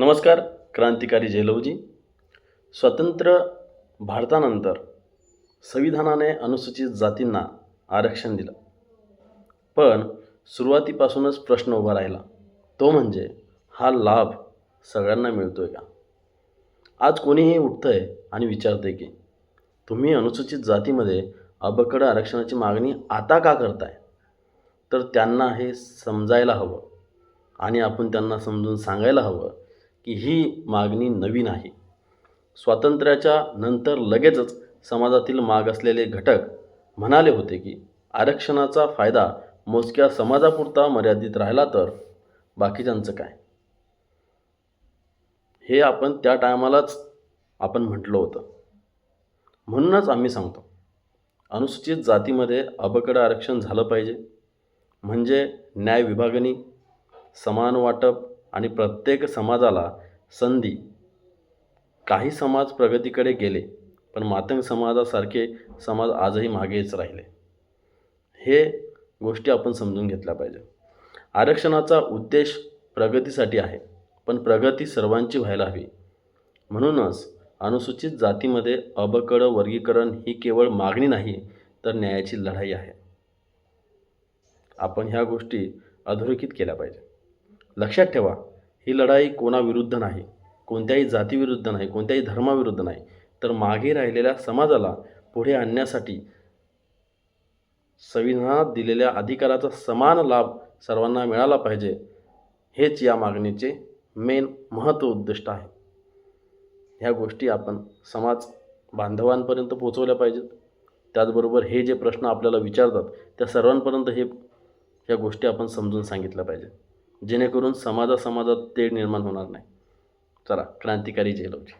नमस्कार क्रांतिकारी जयलवजी स्वतंत्र भारतानंतर संविधानाने अनुसूचित जातींना आरक्षण दिलं. पण सुरुवातीपासूनच प्रश्न उभा राहिला. तो म्हणजे हा लाभ सगळ्यांना मिळतो आहे का? आज कोणीही उठतं आहे आणि विचारतं आहे की तुम्ही अनुसूचित जातीमध्ये अबकड आरक्षणाची मागणी आता का करताय? तर त्यांना हे समजायला हवं आणि आपण त्यांना समजून सांगायला हवं की ही मागणी नवीन आहे. स्वातंत्र्याच्या नंतर लगेचच समाजातील मागासलेले घटक म्हणाले होते की आरक्षणाचा फायदा मोजक्या समाजापुरता मर्यादित राहिला तर बाकीच्यांचं काय? हे आपण त्या टायमालाच आपण म्हटलं होतं. म्हणूनच आम्ही सांगतो अनुसूचित जातीमध्ये अबकड आरक्षण झालं पाहिजे. म्हणजे न्याय विभागणी समान वाटप आणि प्रत्येक समाजाला संधी. काही समाज प्रगतीकडे गेले पण मातंग समाजासारखे समाज आजही मागेच राहिले. हे गोष्टी आपण समजून घेतल्या पाहिजे. आरक्षणाचा उद्देश प्रगतीसाठी आहे पण प्रगती सर्वांची व्हायला हवी. म्हणूनच अनुसूचित जातीमध्ये अबकड वर्गीकरण ही केवळ मागणी नाही तर न्यायाची लढाई आहे. आपण ह्या गोष्टी अधोरेखित केल्या पाहिजे. लक्षात ठेवा ही लढाई कोणाविरुद्ध नाही कोणत्याही जातीविरुद्ध नाही कोणत्याही धर्माविरुद्ध नाही. तर मागे राहिलेल्या समाजाला पुढे आणण्यासाठी संविधानात दिलेल्या अधिकाराचा समान लाभ सर्वांना मिळाला पाहिजे हेच या मागणीचे मेन महत्त्व उद्दिष्ट आहे. ह्या गोष्टी आपण समाज बांधवांपर्यंत पोचवल्या पाहिजेत. त्याचबरोबर हे जे प्रश्न आपल्याला विचारतात त्या सर्वांपर्यंत हे ह्या गोष्टी आपण समजून सांगितल्या पाहिजे जेणेकरून समाजा समाजात तेढ निर्माण होणार नाही. चला क्रांतिकारी जयलवजी